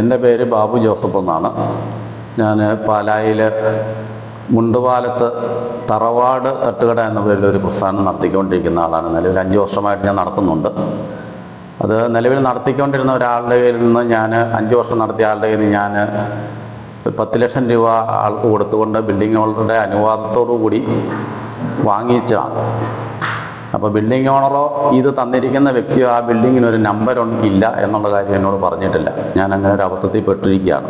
എന്റെ പേര് ബാബു ജോസഫ് എന്നാണ്. ഞാൻ പാലായിൽ മുണ്ടുപാലത്ത് തറവാട് തട്ടുകട എന്ന പേരിൽ ഒരു പ്രസ്ഥാനം നടത്തിക്കൊണ്ടിരിക്കുന്ന ആളാണ്. നിലവിൽ അഞ്ച് വർഷമായിട്ട് ഞാൻ നടത്തുന്നുണ്ട്. അത് നിലവിൽ നടത്തിക്കൊണ്ടിരുന്ന ഒരാളുടെ കയ്യിൽ നിന്ന് ഞാൻ അഞ്ച് വർഷം നടത്തിയ ആളുടെ കയ്യിൽ നിന്ന് ഞാൻ പത്ത് ലക്ഷം രൂപ ആൾക്ക് കൊടുത്തുകൊണ്ട് ബിൽഡിങ്ങുകളുടെ അനുവാദത്തോടു കൂടി വാങ്ങിച്ചതാണ്. അപ്പോൾ ബിൽഡിംഗ് ഓണറോ ഇത് തന്നിരിക്കുന്ന വ്യക്തിയോ ആ ബിൽഡിങ്ങിന് ഒരു നമ്പർ ഇല്ല എന്നുള്ള കാര്യം എന്നോട് പറഞ്ഞിട്ടില്ല. ഞാൻ അങ്ങനെ ഒരു അബദ്ധത്തിൽ പെട്ടിരിക്കുകയാണ്.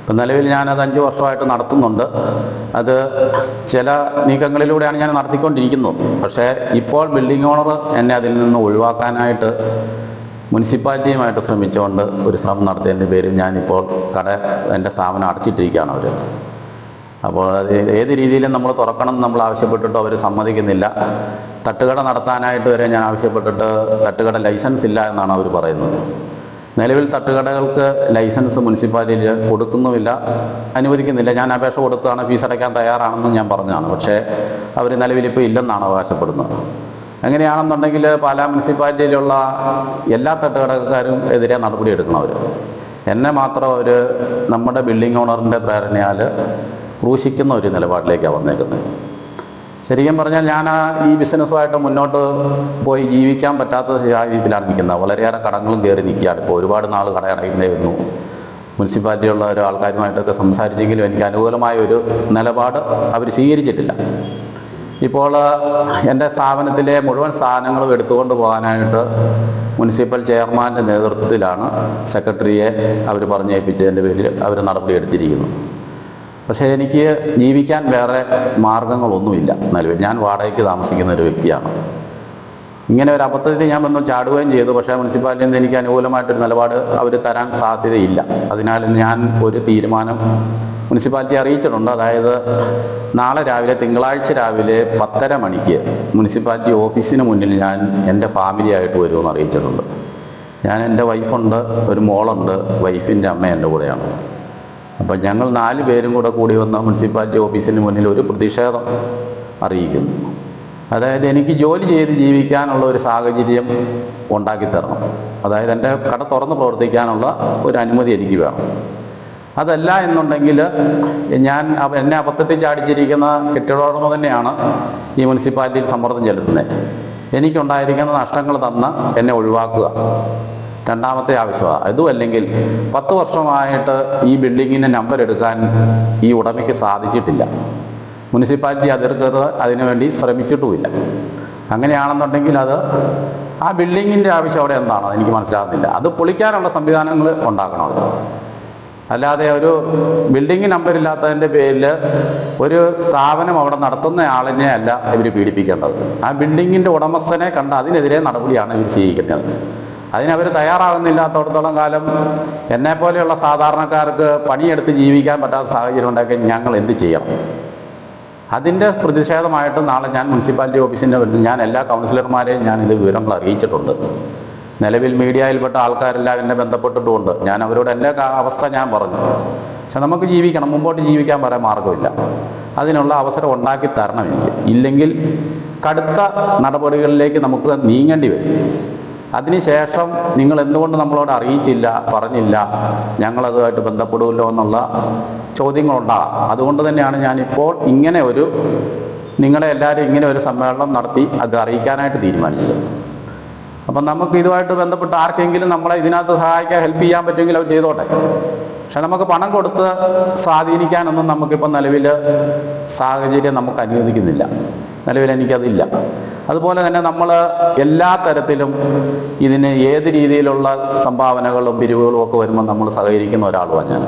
ഇപ്പം നിലവിൽ ഞാനത് അഞ്ച് വർഷമായിട്ട് നടത്തുന്നുണ്ട്. അത് ചില നീക്കങ്ങളിലൂടെയാണ് ഞാൻ നടത്തിക്കൊണ്ടിരിക്കുന്നത് പക്ഷേ ഇപ്പോൾ ബിൽഡിംഗ് ഓണർ എന്നെ അതിൽ നിന്ന് ഒഴിവാക്കാനായിട്ട് മുനിസിപ്പാലിറ്റിയുമായിട്ട് ശ്രമിച്ചുകൊണ്ട് ഒരു ശ്രമം നടത്തിയതിന്റെ പേരിൽ ഞാനിപ്പോൾ കട എന്റെ സ്ഥാപനം അടച്ചിട്ടിരിക്കുകയാണ് അവർ അപ്പോൾ അത് ഏത് രീതിയിലും നമ്മൾ തുറക്കണം നമ്മൾ ആവശ്യപ്പെട്ടിട്ട് അവർ സമ്മതിക്കുന്നില്ല. തട്ടുകട നടത്താനായിട്ട് വരെ ഞാൻ ആവശ്യപ്പെട്ടിട്ട് തട്ടുകട ലൈസൻസ് ഇല്ല എന്നാണ് അവർ പറയുന്നത്. നിലവിൽ തട്ടുകടകൾക്ക് ലൈസൻസ് മുനിസിപ്പാലിറ്റിയിൽ കൊടുക്കുന്നുമില്ല അനുവദിക്കുന്നില്ല. ഞാൻ അപേക്ഷ കൊടുക്കുകയാണ് ഫീസ് അടയ്ക്കാൻ തയ്യാറാണെന്ന് ഞാൻ പറഞ്ഞതാണ്. പക്ഷേ അവർ നിലവിൽ ഇപ്പോൾ ഇല്ലെന്നാണ് അവകാശപ്പെടുന്നത്. അങ്ങനെയാണെന്നുണ്ടെങ്കിൽ പാലാ മുനിസിപ്പാലിറ്റിയിലുള്ള എല്ലാ തട്ടുകടക്കാരും എതിരെ നടപടിയെടുക്കണം അവർ എന്നെ മാത്രം അവർ നമ്മുടെ ബിൽഡിംഗ് ഓണറിന്റെ പ്രേരണയാൽ ക്രൂശിക്കുന്ന ഒരു നിലപാടിലേക്കാണ് വന്നേക്കുന്നത്. ശരിക്കും പറഞ്ഞാൽ ഞാൻ ആ ഈ ബിസിനസ്സുമായിട്ട് മുന്നോട്ട് പോയി ജീവിക്കാൻ പറ്റാത്ത സാഹചര്യത്തിലാണ് നിൽക്കുന്നത്. വളരെയേറെ കടങ്ങളും കയറി നിൽക്കുകയാണ്. ഇപ്പോൾ ഒരുപാട് നാൾ കടയടയുന്നേ വരുന്നു മുനിസിപ്പാലിറ്റിയുള്ള ഒരു ആൾക്കാരുമായിട്ടൊക്കെ സംസാരിച്ചെങ്കിലും എനിക്ക് അനുകൂലമായ ഒരു നിലപാട് അവർ സ്വീകരിച്ചിട്ടില്ല. ഇപ്പോൾ എന്റെ സ്ഥാപനത്തിലെ മുഴുവൻ സാധനങ്ങളും എടുത്തുകൊണ്ട് പോകാനായിട്ട് മുനിസിപ്പൽ ചെയർമാന്റെ നേതൃത്വത്തിലാണ് സെക്രട്ടറിയെ അവർ പറഞ്ഞേൽപ്പിച്ചതിന്റെ പേരിൽ അവർ നടപടിയെടുത്തിരിക്കുന്നു പക്ഷേ എനിക്ക് ജീവിക്കാൻ വേറെ മാർഗങ്ങളൊന്നുമില്ല. നിലവിൽ ഞാൻ വാടകയ്ക്ക് താമസിക്കുന്ന ഒരു വ്യക്തിയാണ്. ഇങ്ങനെ ഒരു അബദ്ധത്തിൽ ഞാൻ വന്ന് ചാടുകയും ചെയ്തു. പക്ഷേ മുനിസിപ്പാലിറ്റിയിൽ നിന്ന് എനിക്ക് അനുകൂലമായിട്ടൊരു നിലപാട് അവർ തരാൻ സാധ്യതയില്ല. അതിനാൽ ഞാൻ ഒരു തീരുമാനം മുനിസിപ്പാലിറ്റി അറിയിച്ചിട്ടുണ്ട്. അതായത് നാളെ രാവിലെ തിങ്കളാഴ്ച രാവിലെ പത്തര മണിക്ക് മുനിസിപ്പാലിറ്റി ഓഫീസിന് മുന്നിൽ ഞാൻ എന്റെ ഫാമിലിയായിട്ട് വരുമെന്ന് അറിയിച്ചിട്ടുണ്ട്. ഞാൻ എന്റെ വൈഫുണ്ട് ഒരു മോളുണ്ട് വൈഫിന്റെ അമ്മ എന്റെ കൂടെയാണ്. അപ്പം ഞങ്ങൾ നാല് പേരും കൂടെ കൂടി വന്ന മുനിസിപ്പാലിറ്റി ഓഫീസിന് മുന്നിൽ ഒരു പ്രതിഷേധം അറിയിക്കുന്നു. അതായത് എനിക്ക് ജോലി ചെയ്ത് ജീവിക്കാനുള്ള ഒരു സാഹചര്യം ഉണ്ടാക്കി തരണം. അതായത് എന്റെ കട തുറന്ന് പ്രവർത്തിക്കാനുള്ള ഒരു അനുമതി എനിക്ക് വേണം. അതല്ല എന്നുണ്ടെങ്കിൽ ഞാൻ എന്നെ അബദ്ധത്തിൽ ചാടിച്ചിരിക്കുന്ന കെട്ടിടോടമ തന്നെയാണ് ഈ മുനിസിപ്പാലിറ്റിയിൽ സമ്മർദ്ദം ചെലുത്തുന്നത്. എനിക്കുണ്ടായിരിക്കുന്ന നഷ്ടങ്ങൾ തന്ന് എന്നെ ഒഴിവാക്കുക. രണ്ടാമത്തെ ആവശ്യമാണ് അതുമല്ലെങ്കിൽ പത്ത് വർഷമായിട്ട് ഈ ബിൽഡിങ്ങിന്റെ നമ്പർ എടുക്കാൻ ഈ ഉടമയ്ക്ക് സാധിച്ചിട്ടില്ല. മുനിസിപ്പാലിറ്റി അധികൃതർ അതിനുവേണ്ടി ശ്രമിച്ചിട്ടുമില്ല. അങ്ങനെയാണെന്നുണ്ടെങ്കിൽ അത് ആ ബിൽഡിങ്ങിന്റെ ആവശ്യം അവിടെ എന്താണ്? എനിക്ക് മനസ്സിലാകുന്നില്ല അത് പൊളിക്കാനുള്ള സംവിധാനങ്ങൾ ഉണ്ടാക്കണം അല്ലാതെ ഒരു ബിൽഡിംഗ് നമ്പർ ഇല്ലാത്തതിന്റെ പേരിൽ ഒരു സ്ഥാപനം അവിടെ നടത്തുന്ന ആളിനെ അല്ല ഇവർ പീഡിപ്പിക്കേണ്ടത്. ആ ബിൽഡിങ്ങിന്റെ ഉടമസ്ഥനെ കണ്ട അതിനെതിരെ നടപടിയാണ് ഇവർ സ്വീകരിക്കുന്നത്. അതിനവർ തയ്യാറാകുന്നില്ലാത്തടത്തോളം കാലം എന്നെ പോലെയുള്ള സാധാരണക്കാർക്ക് പണിയെടുത്ത് ജീവിക്കാൻ പറ്റാത്ത സാഹചര്യം ഉണ്ടാക്കി ഞങ്ങൾ എന്ത് ചെയ്യണം? അതിന്റെ പ്രതിഷേധമായിട്ട് നാളെ ഞാൻ മുനിസിപ്പാലിറ്റി ഓഫീസിന്റെ ഞാൻ എല്ലാ കൗൺസിലർമാരെയും ഞാൻ ഇത് വിവരങ്ങൾ അറിയിച്ചിട്ടുണ്ട്. നിലവിൽ മീഡിയയിൽപ്പെട്ട ആൾക്കാരെല്ലാം എന്നെ ബന്ധപ്പെട്ടിട്ടുമുണ്ട്. ഞാൻ അവരോട് എന്റെ അവസ്ഥ ഞാൻ പറഞ്ഞു. പക്ഷെ നമുക്ക് ജീവിക്കണം മുമ്പോട്ട് ജീവിക്കാൻ പറയാൻ മാർഗമില്ല അതിനുള്ള അവസരം ഉണ്ടാക്കി തരണം എനിക്ക് ഇല്ലെങ്കിൽ കടുത്ത നടപടികളിലേക്ക് നമുക്ക് നീങ്ങേണ്ടി വരും. അതിനുശേഷം നിങ്ങൾ എന്തുകൊണ്ട് നമ്മളോട് അറിയിച്ചില്ല പറഞ്ഞില്ല? ഞങ്ങളതുമായിട്ട് ബന്ധപ്പെടുമല്ലോ എന്നുള്ള ചോദ്യങ്ങളുണ്ടാകാം അതുകൊണ്ട് തന്നെയാണ് ഞാനിപ്പോൾ ഇങ്ങനെ ഒരു നിങ്ങളെ എല്ലാവരും ഇങ്ങനെ ഒരു സമ്മേളനം നടത്തി അത് അറിയിക്കാനായിട്ട് തീരുമാനിച്ചത്. അപ്പം നമുക്ക് ഇതുമായിട്ട് ബന്ധപ്പെട്ട് ആർക്കെങ്കിലും നമ്മളെ ഇതിനകത്ത് സഹായിക്കാൻ ഹെൽപ്പ് ചെയ്യാൻ പറ്റുമെങ്കിൽ അവർ ചെയ്തോട്ടെ. പക്ഷെ നമുക്ക് പണം കൊടുത്ത് സ്വാധീനിക്കാനൊന്നും നമുക്കിപ്പോൾ നിലവിൽ സാഹചര്യം നമുക്ക് അനുവദിക്കുന്നില്ല. നിലവിൽ എനിക്കതില്ല. അതുപോലെ തന്നെ നമ്മൾ എല്ലാ തരത്തിലും ഇതിന് ഏത് രീതിയിലുള്ള സംഭാവനകളും പിരിവുകളും ഒക്കെ വരുമ്പോൾ നമ്മൾ സഹകരിക്കുന്ന ഒരാളുമാണ് ഞാൻ.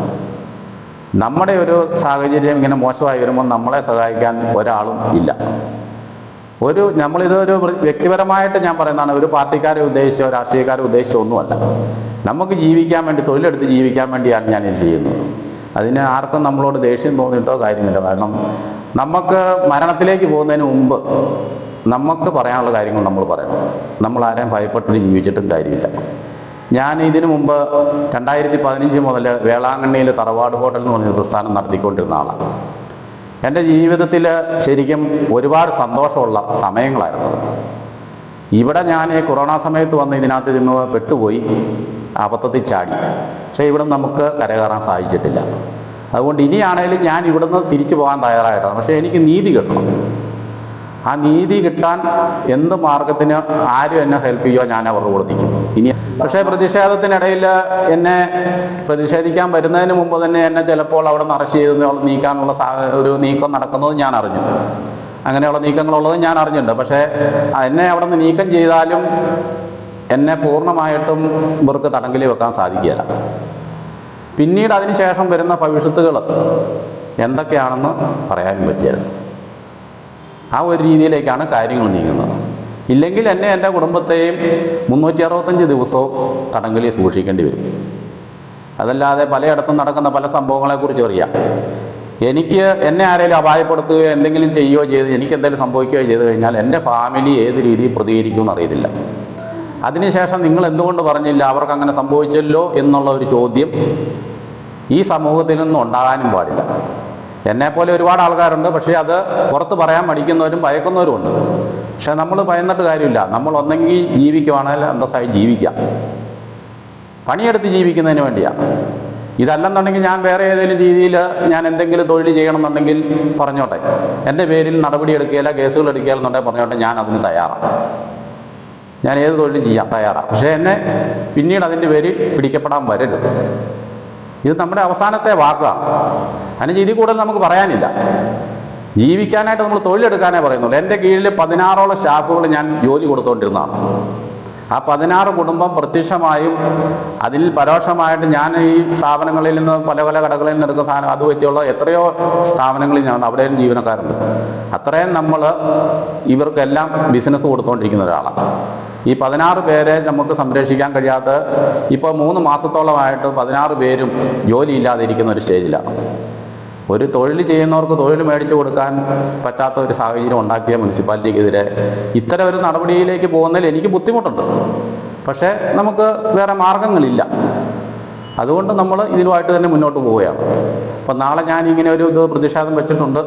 നമ്മുടെ ഒരു സാഹചര്യം ഇങ്ങനെ മോശമായി വരുമ്പോൾ നമ്മളെ സഹായിക്കാൻ ഒരാളും ഇല്ല. ഒരു നമ്മളിതൊരു വ്യക്തിപരമായിട്ട് ഞാൻ പറയുന്നതാണ് ഒരു പാർട്ടിക്കാരെ ഉദ്ദേശിച്ചോ രാഷ്ട്രീയക്കാരെ ഉദ്ദേശിച്ചോ ഒന്നുമല്ല. നമുക്ക് ജീവിക്കാൻ വേണ്ടി തൊഴിലെടുത്ത് ജീവിക്കാൻ വേണ്ടിയാണ് ഇത് ചെയ്യുന്നത്. അതിന് ആർക്കും നമ്മളോട് ദേഷ്യം തോന്നിയിട്ടോ കാര്യമില്ല. കാരണം നമുക്ക് മരണത്തിലേക്ക് പോകുന്നതിന് മുമ്പ് നമുക്ക് പറയാനുള്ള കാര്യങ്ങൾ നമ്മൾ പറയണം. നമ്മൾ ആരെയും ഭയപ്പെട്ടിട്ട് ജീവിച്ചിട്ടും കാര്യമില്ല. ഞാൻ ഇതിനു മുമ്പ് രണ്ടായിരത്തി പതിനഞ്ച് മുതൽ വേളാങ്കണ്ണിയിൽ തറവാട് ഹോട്ടൽ എന്ന് പറഞ്ഞ പ്രസ്ഥാനം നടത്തിക്കൊണ്ടിരുന്ന ആളാണ്. എന്റെ ജീവിതത്തിൽ ശരിക്കും ഒരുപാട് സന്തോഷമുള്ള സമയങ്ങളായിരുന്നു ഇവിടെ ഞാൻ ഈ കൊറോണ സമയത്ത് വന്ന് ഇതിനകത്ത് നിന്ന് പെട്ടുപോയി അബദ്ധത്തിൽ ചാടി. പക്ഷേ ഇവിടെ നമുക്ക് കരകയറാൻ സാധിച്ചിട്ടില്ല. അതുകൊണ്ട് ഇനിയാണേലും ഞാൻ ഇവിടുന്ന് തിരിച്ചു പോകാൻ തയ്യാറായിട്ടാണ്. പക്ഷേ എനിക്ക് നീതി കിട്ടണം. ആ നീതി കിട്ടാൻ എന്ത് മാർഗത്തിന് ആരും എന്നെ ഹെൽപ്പ് ചെയ്യുമോ ഞാൻ അവരുടെ കൊടുത്തിക്കും ഇനി പക്ഷേ പ്രതിഷേധത്തിനിടയിൽ എന്നെ പ്രതിഷേധിക്കാൻ വരുന്നതിന് മുമ്പ് തന്നെ എന്നെ ചിലപ്പോൾ അവിടെ നിന്ന് അറസ്റ്റ് ചെയ്ത് നീക്കാനുള്ള ഒരു നീക്കം നടക്കുന്നത് ഞാൻ അറിഞ്ഞു. അങ്ങനെയുള്ള നീക്കങ്ങളുള്ളത് ഞാൻ അറിഞ്ഞിട്ടുണ്ട്. പക്ഷേ എന്നെ അവിടെ നിന്ന് നീക്കം ചെയ്താലും എന്നെ പൂർണമായിട്ടും ഇവർക്ക് തടങ്കലിൽ വെക്കാൻ സാധിക്കുകയില്ല. പിന്നീട് അതിനുശേഷം വരുന്ന ഭവിഷ്യത്തുകൾ എന്തൊക്കെയാണെന്ന് പറയാനും പറ്റിയായിരുന്നു ആ ഒരു രീതിയിലേക്കാണ് കാര്യങ്ങൾ നീങ്ങുന്നത്. ഇല്ലെങ്കിൽ എന്നെ എന്റെ കുടുംബത്തെയും മുന്നൂറ്റി അറുപത്തഞ്ച് ദിവസവും തടങ്കലിൽ സൂക്ഷിക്കേണ്ടി വരും. അതല്ലാതെ പലയിടത്തും നടക്കുന്ന പല സംഭവങ്ങളെക്കുറിച്ച് അറിയാം. എനിക്ക് എന്നെ ആരെങ്കിലും അപായപ്പെടുത്തുകയോ എന്തെങ്കിലും ചെയ്യുകയോ ചെയ്ത് എനിക്ക് എന്തെങ്കിലും സംഭവിക്കുകയോ ചെയ്തു കഴിഞ്ഞാൽ എന്റെ ഫാമിലി ഏത് രീതിയിൽ പ്രതികരിക്കുമെന്ന് അറിയില്ല അതിനുശേഷം നിങ്ങൾ എന്തുകൊണ്ട് പറഞ്ഞില്ല? അവർക്ക് അങ്ങനെ സംഭവിച്ചല്ലോ എന്നുള്ള ഒരു ചോദ്യം ഈ സമൂഹത്തിൽ നിന്നും ഉണ്ടാകാനും പാടില്ല. എന്നെപ്പോലെ ഒരുപാട് ആൾക്കാരുണ്ട്. പക്ഷേ അത് പുറത്ത് പറയാൻ മടിക്കുന്നവരും ഭയക്കുന്നവരും ഉണ്ട്. പക്ഷെ നമ്മൾ ഭയന്നിട്ട് കാര്യമില്ല. നമ്മൾ ഒന്നെങ്കിൽ ജീവിക്കുവാണെങ്കിൽ അന്തസ്സായി ജീവിക്കാം പണിയെടുത്ത് ജീവിക്കുന്നതിന് വേണ്ടിയാണ് ഇതല്ലെന്നുണ്ടെങ്കിൽ ഞാൻ വേറെ ഏതെങ്കിലും രീതിയിൽ ഞാൻ എന്തെങ്കിലും തൊഴിൽ ചെയ്യണമെന്നുണ്ടെങ്കിൽ പറഞ്ഞോട്ടെ. എന്റെ പേരിൽ നടപടി എടുക്കുകയില്ല കേസുകൾ എടുക്കുകയില്ലെന്നുണ്ടെങ്കിൽ പറഞ്ഞോട്ടെ ഞാൻ അതിന് തയ്യാറാണ് ഞാൻ ഏത് തൊഴിലും ചെയ്യാം തയ്യാറാണ് പക്ഷേ എന്നെ പിന്നീട് അതിന്റെ പേര് പിടിക്കപ്പെടാൻ വരരുത്. ഇത് നമ്മുടെ അവസാനത്തെ വാക്കാണ്. അതിന് ഇതിൽ കൂടുതൽ നമുക്ക് പറയാനില്ല. ജീവിക്കാനായിട്ട് നമ്മൾ തൊഴിലെടുക്കാനേ പറയുന്നുള്ളൂ. എന്റെ കീഴിൽ പതിനാറോളം സ്റ്റാഫുകൾ ഞാൻ ജോലി കൊടുത്തുകൊണ്ടിരുന്നതാണ് ആ പതിനാറ് കുടുംബം പ്രത്യക്ഷമായും അതിൽ പരോക്ഷമായിട്ട് ഞാൻ ഈ സ്ഥാപനങ്ങളിൽ നിന്ന് പല പല കടകളിൽ നിന്ന് എടുക്കുന്ന സാധനം അത് വെച്ചുള്ള എത്രയോ സ്ഥാപനങ്ങളിൽ ഞാൻ അവിടെയും ജീവനക്കാരുണ്ട്. അത്രയും നമ്മൾ ഇവർക്കെല്ലാം ബിസിനസ് കൊടുത്തുകൊണ്ടിരിക്കുന്ന ഒരാളാണ്. ഈ പതിനാറ് പേരെ നമുക്ക് സംരക്ഷിക്കാൻ കഴിയാത്ത ഇപ്പോൾ മൂന്ന് മാസത്തോളമായിട്ട് പതിനാറ് പേരും ജോലിയില്ലാതെ ഇരിക്കുന്ന ഒരു സ്റ്റേജിലാണ്. ഒരു തൊഴിൽ ചെയ്യുന്നവർക്ക് തൊഴിൽ മേടിച്ചു കൊടുക്കാൻ പറ്റാത്ത ഒരു സാഹചര്യം ഉണ്ടാക്കിയ മുനിസിപ്പാലിറ്റിക്കെതിരെ ഇത്തരം ഒരു നടപടിയിലേക്ക് പോകുന്നതിൽ എനിക്ക് ബുദ്ധിമുട്ടുണ്ട്. പക്ഷേ നമുക്ക് വേറെ മാർഗങ്ങളില്ല. അതുകൊണ്ട് നമ്മൾ ഇതിനുമായിട്ട് തന്നെ മുന്നോട്ട് പോവുകയാണ്. അപ്പം നാളെ ഞാൻ ഇങ്ങനെ ഒരു ഇത് പ്രതിഷേധം വെച്ചിട്ടുണ്ട്.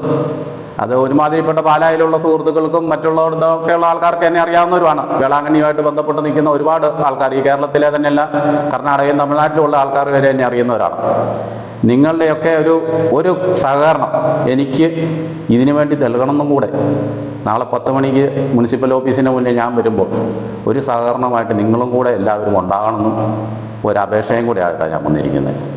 അത് ഒരുമാതിരിപ്പെട്ട പാലായിലുള്ള സുഹൃത്തുക്കൾക്കും മറ്റുള്ളവർക്കൊക്കെയുള്ള ആൾക്കാർക്ക് എന്നെ അറിയാവുന്നവരുമാണ്. വേളാങ്കണ്ണിയുമായിട്ട് ബന്ധപ്പെട്ട് നിൽക്കുന്ന ഒരുപാട് ആൾക്കാർ ഈ കേരളത്തിലെ തന്നെയല്ല കർണാടകയും തമിഴ്നാട്ടിലുള്ള ആൾക്കാർ വരെ എന്നെ അറിയുന്നവരാണ്. നിങ്ങളുടെയൊക്കെ ഒരു ഒരു സഹകരണം എനിക്ക് ഇതിനു വേണ്ടി നൽകണമെന്നും കൂടെ. നാളെ പത്ത് മണിക്ക് മുനിസിപ്പൽ ഓഫീസിന് മുന്നേ ഞാൻ വരുമ്പോൾ ഒരു സഹകരണമായിട്ട് നിങ്ങളും കൂടെ എല്ലാവരും ഉണ്ടാകണമെന്നും ഒരു അപേക്ഷയും കൂടെ ആയിട്ടാണ് ഞാൻ വന്നിരിക്കുന്നത്.